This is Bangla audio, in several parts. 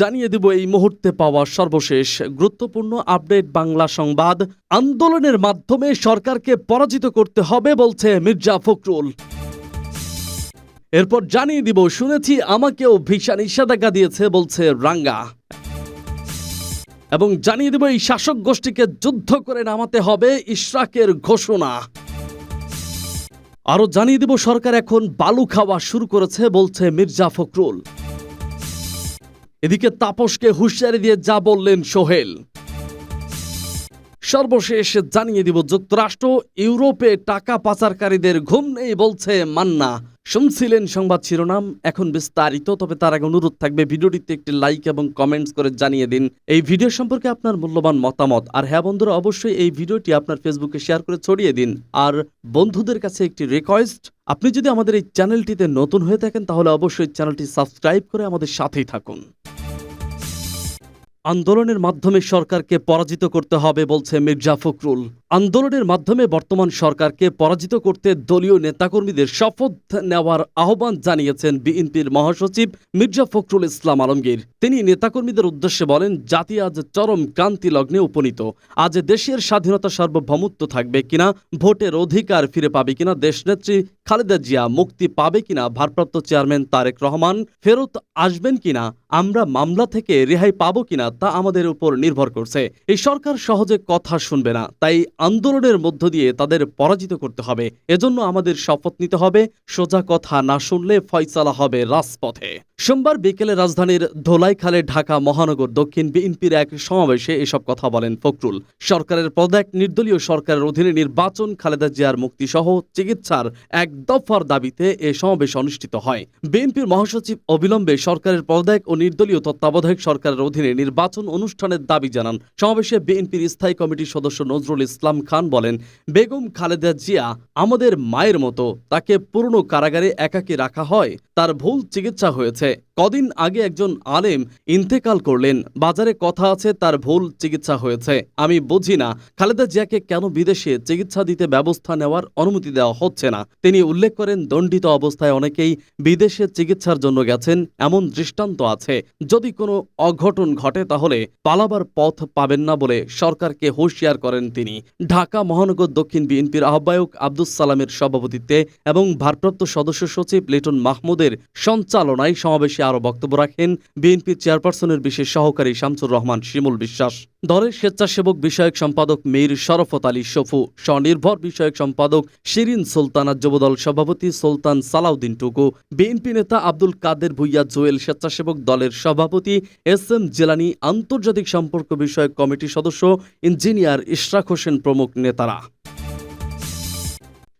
জানিয়ে দেব এই মুহূর্তে পাওয়া সর্বশেষ গুরুত্বপূর্ণ আপডেট বাংলা সংবাদ। আন্দোলনের মাধ্যমে সরকারকে পরাজিত করতে হবে বলছে মির্জা ফখরুল। এরপর জানিয়ে দিব, শুনেছি আমাকেও ভিসা নিষেধাজ্ঞা দিয়েছে বলছে রাঙ্গা। এবং জানিয়ে দেব, এই শাসক গোষ্ঠীকে যুদ্ধ করে নামাতে হবে ইশরাকের ঘোষণা। আরও জানিয়ে দেব, সরকার এখন বালু খাওয়া শুরু করেছে বলছে মির্জা ফখরুল। এদিকে তাপসকে হুঁশিয়ারি দিয়ে যা বললেন সোহেল। সর্বশেষ জানিয়ে দিব, যুক্তরাষ্ট্র, ইউরোপে টাকা পাচারকারীদের ঘুম নেই বলছে মান্না। শুনছিলেন সংবাদ শিরোনাম, এখন বিস্তারিত, তবে তার আগে অনুরোধ থাকবে ভিডিওটিতে একটি লাইক এবং কমেন্টস করে জানিয়ে দিন। এই ভিডিও সম্পর্কে আপনার মূল্যবান মতামত। আর হ্যাঁ বন্ধুরা, অবশ্যই এই ভিডিওটি আপনার ফেসবুকে শেয়ার করে ছড়িয়ে দিন। আর বন্ধুদের কাছে একটি রিকোয়েস্ট আপনি যদি আমাদের এই চ্যানেলটিতে নতুন হয়ে থাকেন, তাহলে অবশ্যই চ্যানেলটি সাবস্ক্রাইব করে আমাদের সাথেই থাকুন। আন্দোলনের মাধ্যমে সরকারকে পরাজিত করতে হবে বলছে মির্জা ফখরুল। আন্দোলনের মাধ্যমে বর্তমান সরকারকে পরাজিত করতে দলীয় নেতাকর্মীদের শপথ নেওয়ার আহ্বান জানিয়েছেন বিএনপির মহাসচিব মির্জা ফখরুল ইসলাম আলমগীর। তিনি নেতাকর্মীদের উদ্দেশ্যে বলেন, জাতি আজ চরম ক্রান্তি লগ্নে উপনীত। আজ দেশের স্বাধীনতা সার্বভৌমত্ব থাকবে কিনা, ভোটের অধিকার ফিরে পাবে কিনা, দেশনেত্রী খালেদা জিয়া মুক্তি পাবে কিনা, ভারপ্রাপ্ত চেয়ারম্যান তারেক রহমান ফেরত আসবেন কিনা, আমরা মামলা থেকে রেহাই পাবো কিনা, তা আমাদের উপর নির্ভর করছে। এই সরকার সহজে কথা শুনবে না, তাই আন্দোলনের মধ্য দিয়ে তাদের পরাজিত করতে হবে। এজন্য আমাদের শপথ নিতে হবে। সোজা কথা না শুনলে ফয়সালা হবে রাজপথে। সোমবার বিকেলে রাজধানীর ধোলাইখালে, ঢাকা, মহানগর, দক্ষিণ বিএনপির এক সমাবেশে এসব কথা বলেন ফখরুল। সরকারের পদত্যাগ নির্দলীয় সরকারের অধীনে নির্বাচন খালেদা জিয়ার মুক্তিসহ চিকিৎসার এক দফার দাবিতে এ সমাবেশ অনুষ্ঠিত হয়। বিএনপির মহাসচিব অবিলম্বে সরকারের পদত্যাগ ও নির্দলীয় তত্ত্বাবধায়ক সরকারের অধীনে নির্বাচন অনুষ্ঠানের দাবি জানান। সমাবেশে বিএনপির স্থায়ী কমিটির সদস্য নজরুল ইসলাম খান বলেন, বেগম খালেদা জিয়া আমাদের মায়ের মতো, তাকে পুরনো কারাগারে একাকী রাখা হয়, তার ভুল চিকিৎসা হয়েছে। কদিন আগে একজন আলেম ইন্তেকাল করলেন। বাজারে কথা আছে, তার ভুল চিকিৎসা হয়েছে। আমি বুঝি না, খালেদা জিয়াকে কেন বিদেশে চিকিৎসা দিতে ব্যবস্থা নেওয়ার অনুমতি দেওয়া হচ্ছে না? তিনি উল্লেখ করেন, দণ্ডিত অবস্থায় অনেকেই বিদেশে চিকিৎসার জন্য গেছেন, এমন দৃষ্টান্ত আছে। যদি কোনো অঘটন ঘটে, তাহলে পালাবার পথ পাবেন না বলে সরকারকে হুঁশিয়ার করেন তিনি। ঢাকা, মহানগর, দক্ষিণ বিএনপির আহ্বায়ক আব্দুস সালামের সভাপতিত্বে এবং ভারপ্রাপ্ত সদস্য সচিব লিটন মাহমুদের সঞ্চালনায় সমাবেশে আরও বক্তব্য রাখেন বিএনপির চেয়ারপারসনের বিশেষ সহকারী শামসুর রহমান শিমুল বিশ্বাস। দলের স্বেচ্ছাসেবক বিষয়ক সম্পাদক মীর শরফত আলী শফু, স্বনির্ভর বিষয়ক সম্পাদক শিরিন সুলতানা যুবদল সভাপতি সুলতান সালাউদ্দিন টুকু, বিএনপি নেতা আব্দুল কাদের ভুইয়া জোয়েল স্বেচ্ছাসেবক দলের সভাপতি এস এম জেলানি, আন্তর্জাতিক সম্পর্ক বিষয়ক কমিটি সদস্য ইঞ্জিনিয়ার ইশরাক হোসেন প্রমুখ নেতারা।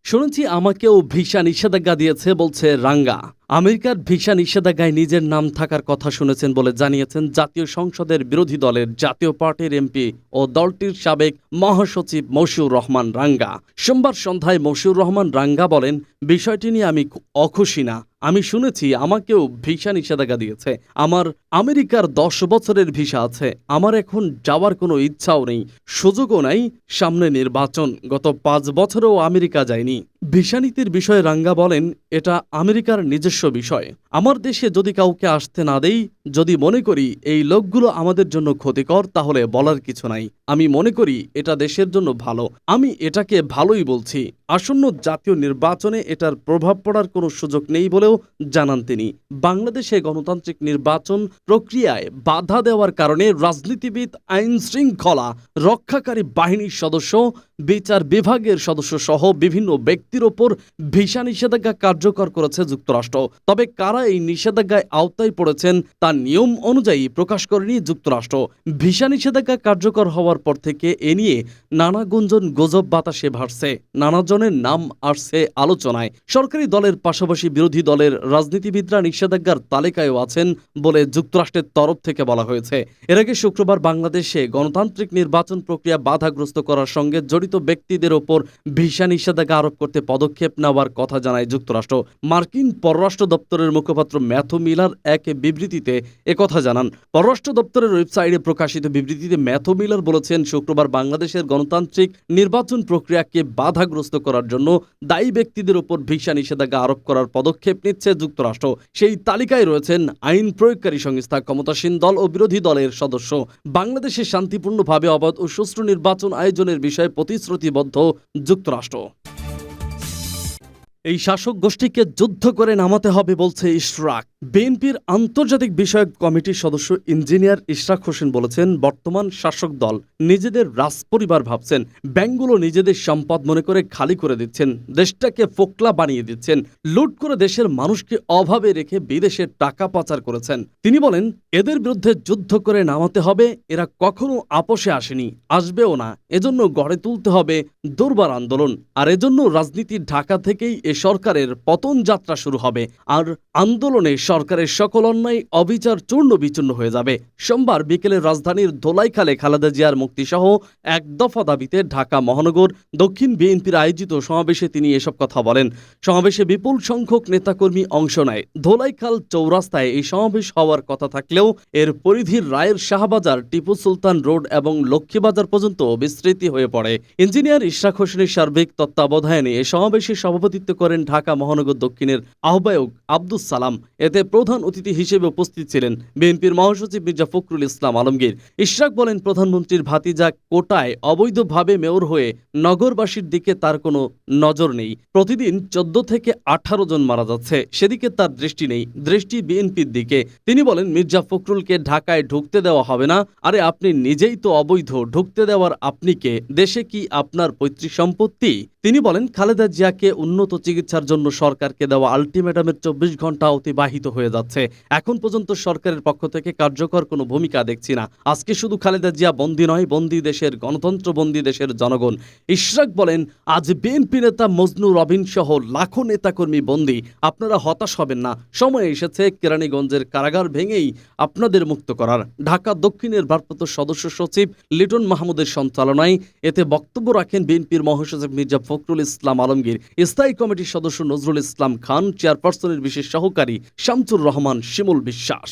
শুনেছি, আমাকেও ভিসা নিষেধাজ্ঞা দিয়েছে বলছে রাঙ্গা। আমেরিকার ভিসা নিষেধাজ্ঞায় নিজের নাম থাকার কথা শুনেছেন বলে জানিয়েছেন জাতীয় সংসদের বিরোধী দলের জাতীয় পার্টির এমপি ও দলটির সাবেক মহাসচিব মশিউর রহমান রাঙ্গা। সোমবার সন্ধ্যায় মশিউর রহমান রাঙ্গা বলেন, বিষয়টি নিয়ে আমি অখুশি না। আমি শুনেছি আমাকেও ভিসা নিষেধাজ্ঞা দিয়েছে। আমার আমেরিকার দশ বছরের ভিসা আছে। আমার এখন যাওয়ার কোনো ইচ্ছাও নেই। সুযোগও নাই সামনে নির্বাচন। গত পাঁচ বছরেও আমেরিকা যায়নি। ভিসা নীতির বিষয়ে রাঙ্গা বলেন, এটা আমেরিকার নিজস্ব বিষয়। আমার দেশে যদি কাউকে আসতে না দেই, যদি মনে করি এই লোকগুলো আমাদের জন্য ক্ষতিকর, তাহলে বলার কিছু নাই। আমি মনে করি এটা দেশের জন্য ভালো। আমি এটাকে ভালোই বলছি। আসন্ন জাতীয় নির্বাচনে এটার প্রভাব পড়ার কোনো সুযোগ নেই বলেও জানান তিনি। বাংলাদেশে গণতান্ত্রিক নির্বাচন প্রক্রিয়ায় বাধা দেওয়ার কারণে রাজনীতিবিদ, আইন শৃঙ্খলা রক্ষাকারী বাহিনীর সদস্য, বিচার বিভাগের সদস্য সহ বিভিন্ন ব্যক্তির ওপর ভিসা নিষেধাজ্ঞা কার্যকর করেছে যুক্তরাষ্ট্র। তবে কারা এই নিষেধাজ্ঞায় আওতায় পড়েছেন তার নিয়ম অনুযায়ী প্রকাশ করেনি যুক্তরাষ্ট্র। ভিসা নিষেধাজ্ঞা কার্যকর হওয়ার পর থেকে এ নিয়ে নানা গুঞ্জন, গুজব, বাতাসে ভাসছে। নানাজনের নাম আসছে আলোচনায়। সরকারি দলের পাশাপাশি বিরোধী দলের রাজনীতিবিদরা নিষেধাজ্ঞার তালিকায়ও আছেন বলে যুক্তরাষ্ট্রের তরফ থেকে বলা হয়েছে। এর আগে শুক্রবার বাংলাদেশে গণতান্ত্রিক নির্বাচন প্রক্রিয়া বাধাগ্রস্ত করার সঙ্গে জড়িত ব্যক্তিদের ওপর ভিসা নিষেধাজ্ঞা আরোপ করতে করতে পদক্ষেপ নেওয়ার কথা জানায় যুক্তরাষ্ট্র। মার্কিন পররাষ্ট্র দপ্তরের মুখপাত্র ম্যাথু মিলার এক বিবৃতিতে একথা জানান। পররাষ্ট্র দপ্তরের ওয়েবসাইটে প্রকাশিত বিবৃতিতে ম্যাথু মিলার বলেছেন, শুক্রবার বাংলাদেশের গণতান্ত্রিক নির্বাচন প্রক্রিয়াকে বাধাগ্রস্ত করার জন্য দায়ী ব্যক্তিদের উপর ভিসা নিষেধাজ্ঞা আরোপ করার পদক্ষেপ নিচ্ছে যুক্তরাষ্ট্র। সেই তালিকায় রয়েছেন আইন প্রয়োগকারী সংস্থা, ক্ষমতাসীন দল ও বিরোধী দলের সদস্য। বাংলাদেশে শান্তিপূর্ণভাবে অবাধ ও সুষ্ঠু নির্বাচন আয়োজনের বিষয়ে প্রতিশ্রুতিবদ্ধ যুক্তরাষ্ট্র। এই শাসক গোষ্ঠীকে যুদ্ধ করে নামাতে হবে বলছে ইশরাক। বিএনপির আন্তর্জাতিক বিষয়ক কমিটির সদস্য ইঞ্জিনিয়ার ইশরাক হোসেন বলেছেন, বর্তমান শাসক দল নিজেদের রাজপরিবার ভাবছেন ব্যাংকগুলো নিজেদের সম্পদ মনে করে খালি করে দিচ্ছেন, দেশটাকে ফোকলা বানিয়ে দিচ্ছেন, লুট করে দেশের মানুষকে অভাবে রেখে বিদেশে টাকা পাচার করেছেন। তিনি বলেন, এদের বিরুদ্ধে যুদ্ধ করে নামাতে হবে, এরা কখনো আপোষে আসেনি, আসবেও না, এজন্য গড়ে তুলতে হবে দুর্বার আন্দোলন। আর এজন্য রাজনীতির ঢাকা থেকেই এ সরকারের পতন যাত্রা শুরু হবে, আর আন্দোলনে সরকারের সকল অন্যায়, অবিচার, চূর্ণ বিচূর্ণ হয়ে যাবে। সোমবার বিকেলে রাজধানীর ধোলাইখালে খালেদা জিয়ার মুক্তিসহ এক দফা দাবিতে ঢাকা মহানগর দক্ষিণ বিএনপির আয়োজিত সমাবেশে তিনি এসব কথা বলেন। সমাবেশে বিপুল সংখ্যক নেতাকর্মী অংশ নেয়। ধোলাইখাল চৌরাস্তায় এই সমাবেশ হওয়ার কথা থাকলেও এর পরিধির রায়ের শাহবাজার, টিপু সুলতান রোড এবং লক্ষ্মীবাজার পর্যন্ত বিস্তৃতি হয়ে পড়ে। ইঞ্জিনিয়ার ইশরাক হোসেনের সার্বিক তত্ত্বাবধানে এই সমাবেশে সভাপতিত্ব করেন ঢাকা মহানগর দক্ষিণের আহ্বায়ক আব্দুস সালাম। এতে প্রধান অতিথি হিসেবে উপস্থিত ছিলেন বিএনপির মহাসচিব মির্জা ফখরুল ইসলাম আলমগীর। ইশরাক বলেন, প্রধানমন্ত্রীর ভাতিজা কোটায় অবৈধভাবে মেয়র হয়ে নগরবাসীর দিকে তার কোনো নজর নেই। প্রতিদিন চোদ্দ থেকে আঠারো জন মারা যাচ্ছে। সেদিকে তার দৃষ্টি নেই। দৃষ্টি বিএনপির দিকে। তিনি বলেন, মির্জা ফখরুলকে ঢাকায় ঢুকতে দেওয়া হবে না। আরে, আপনি নিজেই তো অবৈধ। ঢুকতে দেওয়ার আপনি কে? দেশে কি আপনার পৈতৃক সম্পত্তি? তিনি বলেন, খালেদা জিয়াকে উন্নত চিকিৎসার জন্য সরকারকে দেওয়া আলটিমেটামের চব্বিশ ঘণ্টা অতিবাহিত হয়ে যাচ্ছে। এখন পর্যন্ত সরকারের পক্ষ থেকে কার্যকর কোনো ভূমিকা দেখছি না। আজকে শুধু খালেদা জিয়া বন্দী নয়, বন্দী দেশের গণতন্ত্র, বন্দী দেশের জনগণ। ইশরাক বলেন, আজ বিএনপি নেতা মজনু রবিন সহ লাখো নেতাকর্মী বন্দী। আপনারা হতাশ হবেন না। সময় এসেছে কেরানীগঞ্জের কারাগার ভেঙেই আপনাদের মুক্ত করার। ঢাকা দক্ষিণের ভারপ্রাপ্ত সদস্য সচিব লিটন মাহমুদের সঞ্চালনায় এতে বক্তব্য রাখেন বিএনপির মহাসচিব মির্জা ফখরুল ইসলাম আলমগীর, স্থায়ী কমিটির সদস্য নজরুল ইসলাম খান, চেয়ারপারসনের বিশেষ সহকারী শামসুর রহমান শিমুল বিশ্বাস।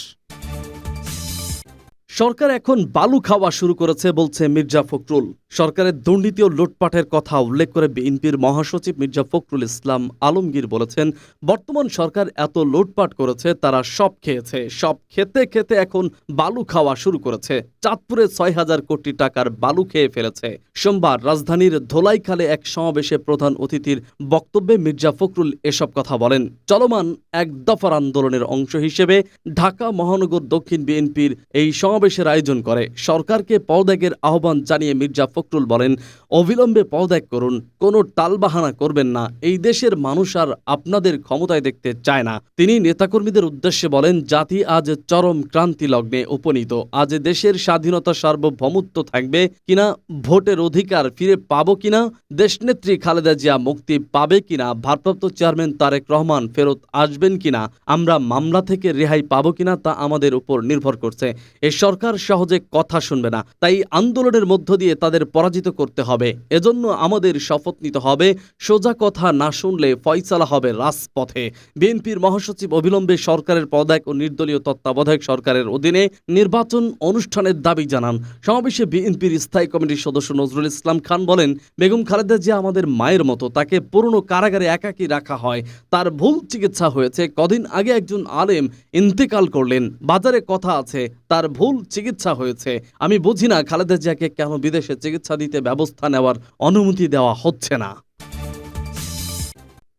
সরকার এখন বালু খাওয়া শুরু করেছে বলছে মির্জা ফখরুল। সরকারের দুর্নীতি ও লুটপাটের কথা উল্লেখ করে বিএনপির মহাসচিব মির্জা ফখরুল ইসলাম আলমগীর বলেছেন, বর্তমান সরকার এত লুটপাট করেছে, তারা সব খেয়েছে। সব খেতে খেতে এখন বালু খাওয়া শুরু করেছে। চাঁদপুরে ছয় হাজার কোটি টাকার বালু খেয়ে ফেলেছে। সোমবার রাজধানীর ধোলাইখালে এক সমাবেশে প্রধান অতিথির বক্তব্যে মির্জা ফখরুল এসব কথা বলেন। চলমান এক দফার আন্দোলনের অংশ হিসেবে ঢাকা, মহানগর, দক্ষিণ বিএনপির এই সমাবেশের আয়োজন করে। সরকারকে পদত্যাগের আহ্বান জানিয়ে মির্জা ফখরুল বলেন অবিলম্বে পদত্যাগ করুন, কোনো টালবাহানা করবেন না। এই দেশের মানুষ আর আপনাদের ক্ষমতায় দেখতে চায় না। তিনি নেতাকর্মীদের উদ্দেশ্যে বলেন, জাতি আজ চরম ক্রান্তি লগ্নে উপনীত। আজ দেশের স্বাধীনতা সার্বভৌমত্ব থাকবে কিনা, ভোটের অধিকার ফিরে পাব কিনা, দেশনেত্রী খালেদা জিয়া মুক্তি পাবে কিনা, ভারপ্রাপ্ত চেয়ারম্যান তারেক রহমান ফেরত আসবেন কিনা, আমরা মামলা থেকে রেহাই পাবো কিনা তা আমাদের উপর নির্ভর করছে। এ সরকার সহজে কথা শুনবে না। তাই আন্দোলনের মধ্য দিয়ে তাদের পরাজিত করতে হবে। এজন্য আমাদের শপথ নিতে হবে। সোজা কথা না শুনলে ফয়সালা হবে রাজপথে। বিএনপির মহাসচিব অবিলম্বে সরকারের পদায়ক ও নির্দলীয় তত্ত্বাবধায়ক সরকারের অধীনে নির্বাচন অনুষ্ঠানের দাবি জানান। সমাবেশে বিএনপির স্থায়ী কমিটির সদস্য নজরুল ইসলাম খান বলেন, বেগম খালেদা জিয়া আমাদের মায়ের মতো। তাকে পুরনো কারাগারে একাকি রাখা হয়। তার ভুল চিকিৎসা হয়েছে। কদিন আগে একজন আলেম ইন্তেকাল করলেন। বাজারে কথা আছে, তার ভুল চিকিৎসা হয়েছে। আমি বুঝি না খালেদা জিয়াকে কেন বিদেশে চিকিৎসা দিতে ব্যবস্থা নেওয়ার অনুমতি দেওয়া হচ্ছে না।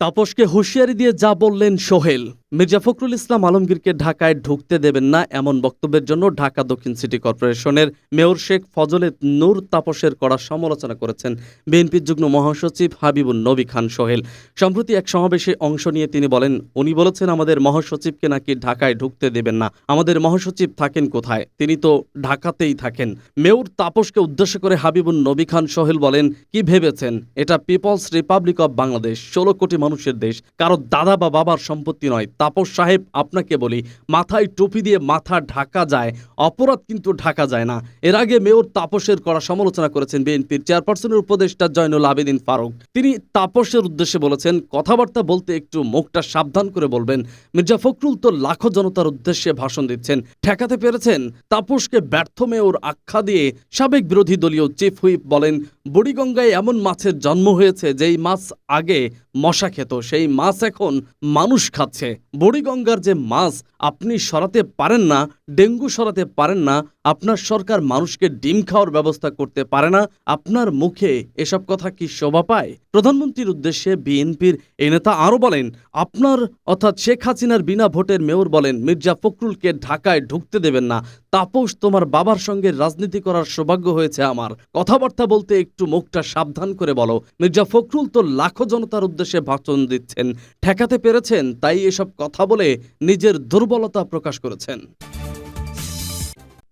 তাপসকে হুঁশিয়ারি দিয়ে যা বললেন সোহেল, মির্জা ফখরুল ইসলাম আলমগীরকে ঢাকায় ঢুকতে দেবেন না এমন বক্তব্যের জন্য ঢাকা দক্ষিণ সিটি কর্পোরেশনের মেয়র শেখ ফজলে নূর তাপসের কড়া সমালোচনা করেছেন বিএনপির যুগ্ম মহাসচিব হাবিবুল নবী খান সোহেল। সম্প্রতি এক সমাবেশে অংশ নিয়ে তিনি বলেন, উনি বলেছেন আমাদের মহাসচিবকে নাকি ঢাকায় ঢুকতে দেবেন না। আমাদের মহাসচিব থাকেন কোথায়? তিনি তো ঢাকাতেই থাকেন। মেয়র তাপসকে উদ্দেশ্য করে হাবিবুল নবী খান সোহেল বলেন, কি ভেবেছেন? এটা পিপলস রিপাবলিক অব বাংলাদেশ। ষোলো কোটি মানুষের দেশ, কারও দাদা বা বাবার সম্পত্তি নয়। তাপস সাহেব আপনাকে বলি, মাথায় টুপি দিয়ে মাথা ঢাকা যায়, অপরাধ কিন্তু ঢাকা যায় না। এর আগে মেয়র তাপসের করা সমালোচনা করেছেন বিএনপির চেয়ারপারসনের উপদেষ্টা জয়নুল আবেদিন ফারুক। তিনি তাপসের উদ্দেশ্যে বলেছেন, কথাবার্তা বলতে একটু মুখটা সাবধান করে বলবেন। মির্জা ফখরুল তো লাখো জনতার উদ্দেশ্যে ভাষণ দিচ্ছেন। ঠেকাতে পেরেছেন, তাপসকে ব্যর্থ মেয়র আখ্যা দিয়ে সাবেক বিরোধী দলীয় চিফ হুইপ বলেন, বুড়িগঙ্গায় এমন মাছের জন্ম হয়েছে যেই মাছ আগে মশা খেত সেই মাছ এখন মানুষ খাচ্ছে। বুড়িগঙ্গার যে মাছ, আপনি সরাতে পারেন না, ডেঙ্গু সরাতে পারেন না, আপনার সরকার মানুষকে ডিম খাওয়ার ব্যবস্থা করতে পারে না, আপনার মুখে এসব কথা কি শোভা পায়? প্রধানমন্ত্রীর উদ্দেশ্যে বিএনপির এই নেতা আরও বলেন, আপনার অর্থাৎ শেখ হাসিনার বিনা ভোটের মেয়র বলেন, মির্জা ফখরুলকে ঢাকায় ঢুকতে দেবেন না। তাপস, তোমার বাবার সঙ্গে রাজনীতি করার সৌভাগ্য হয়েছে আমার। কথাবার্তা বলতে একটু মুখটা সাবধান করে বলো। মির্জা ফখরুল তো লাখো জনতার উদ্দেশ্যে ভাষণ দিচ্ছেন, ঠেকাতে পেরেছেন, তাই এসব কথা বলে নিজের দুর্বলতা প্রকাশ করেছেন।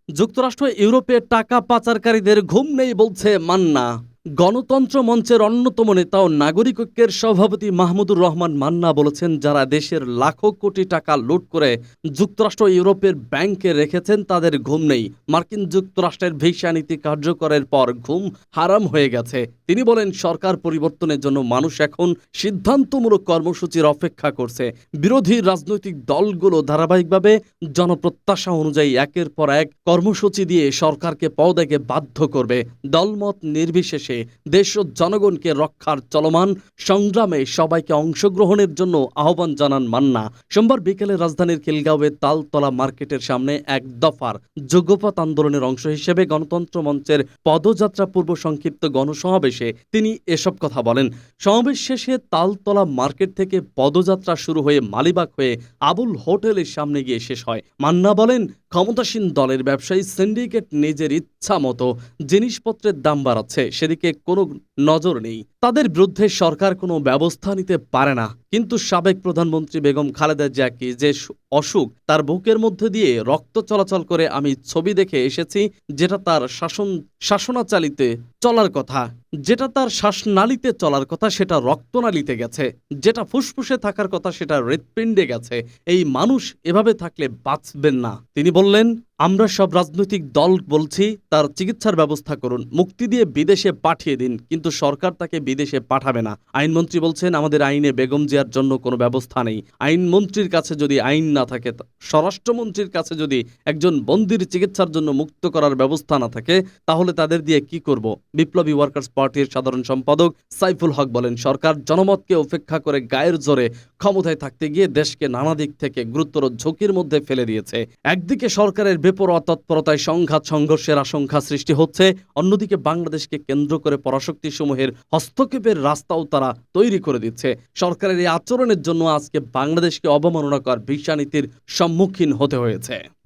যুক্তরাষ্ট্র ইউরোপে টাকা পাচারকারীদের ঘুম নেই বলছে মান্না। গণতন্ত্র মঞ্চের অন্যতম নেতা ও নাগরিক ঐক্যের সভাপতি মাহমুদুর রহমান মান্না বলেছেন, যারা দেশের লাখো কোটি টাকা লুট করে যুক্তরাষ্ট্র ইউরোপের ব্যাংকে রেখেছেন, তাদের ঘুম নেই। মার্কিন যুক্তরাষ্ট্রের ভিসা নীতি কার্যকরের পর ঘুম হারাম হয়ে গেছে। তিনি বলেন, সরকার পরিবর্তনের জন্য মানুষ এখন সিদ্ধান্তমূলক কর্মসূচির অপেক্ষা করছে। বিরোধী রাজনৈতিক দলগুলো ধারাবাহিকভাবে জনপ্রত্যাশা অনুযায়ী একের পর এক কর্মসূচি দিয়ে সরকারকে পদত্যাগে বাধ্য করবে। দলমত নির্বিশেষে দেশ ও জনগণকে রক্ষার চলমান সংগ্রামে সবাইকে অংশগ্রহণের জন্য আহ্বান জানান মান্না। সোমবার বিকেলে রাজধানীর খিলগাঁওয়ে তালতলা মার্কেটের সামনে এক দফার যোগ্যপথ আন্দোলনের অংশ হিসেবে গণতন্ত্র মঞ্চের পদযাত্রা পূর্ব সংক্ষিপ্ত গণসমাবেশে তিনি এসব কথা বলেন। সমাবেশ শেষে তালতলা মার্কেট থেকে পদযাত্রা শুরু হয়ে মালিবাগ হয়ে আবুল হোটেলের সামনে গিয়ে শেষ হয়। মান্না বলেন, ক্ষমতাসীন দলের ব্যবসায়ী সিন্ডিকেট নিজের ইচ্ছা মতো জিনিসপত্রের দাম বাড়াচ্ছে, সেদিকে কোনো নজর নেই। তাদের বিরুদ্ধে সরকার কোনো ব্যবস্থা নিতে পারে না। কিন্তু সাবেক প্রধানমন্ত্রী বেগম খালেদা জিয়াকে যে অসুখ, তার বুকের মধ্যে দিয়ে রক্ত চলাচল করে আমি ছবি দেখে এসেছি, যেটা তার শাসন, শাসনাচালিতে চলার কথা। যেটা তার শ্বাসনালীতে চলার কথা, সেটা রক্তনালীতে গেছে। যেটা ফুসফুসে থাকার কথা, সেটা হৃৎপিণ্ডে গেছে। এই মানুষ এভাবে থাকলে বাঁচবেন না। তিনি বললেন আমরা সব রাজনৈতিক দল বলছি, তার চিকিৎসার ব্যবস্থা করুন। মুক্তি দিয়ে বিদেশে পাঠিয়ে দিন, কিন্তু সরকার তাকে বিদেশে পাঠাবে না। আইনমন্ত্রী বলছেন, আমাদের আইনে বেগম জিয়ার জন্য কোনো ব্যবস্থা নেই। আইনমন্ত্রীর কাছে যদি আইন না থাকে স্বরাষ্ট্রমন্ত্রীর কাছে যদি একজন বন্দির চিকিৎসার জন্য মুক্ত করার ব্যবস্থা না থাকে, তাহলে তাদের দিয়ে কি করব? বিপ্লবী ওয়ার্কার্স পার্টির সাধারণ সম্পাদক সাইফুল হক বলেন, সরকার জনমতকে উপেক্ষা করে গায়ের জোরে ক্ষমতায় থাকতে গিয়ে দেশকে নানা দিক থেকে গুরুতর ঝুঁকির মধ্যে ফেলে দিয়েছে। একদিকে সরকারের বেপরোয়া তৎপরতায় সংঘাত, সংঘর্ষের আশঙ্কা সৃষ্টি হচ্ছে। অন্যদিকে বাংলাদেশকে কেন্দ্র করে পরাশক্তি সমূহের হস্তক্ষেপের রাস্তাও তারা তৈরি করে দিচ্ছে। সরকারের এই আচরণের জন্য আজকে বাংলাদেশকে অবমাননাকর ভিসা নীতির সম্মুখীন হতে হয়েছে।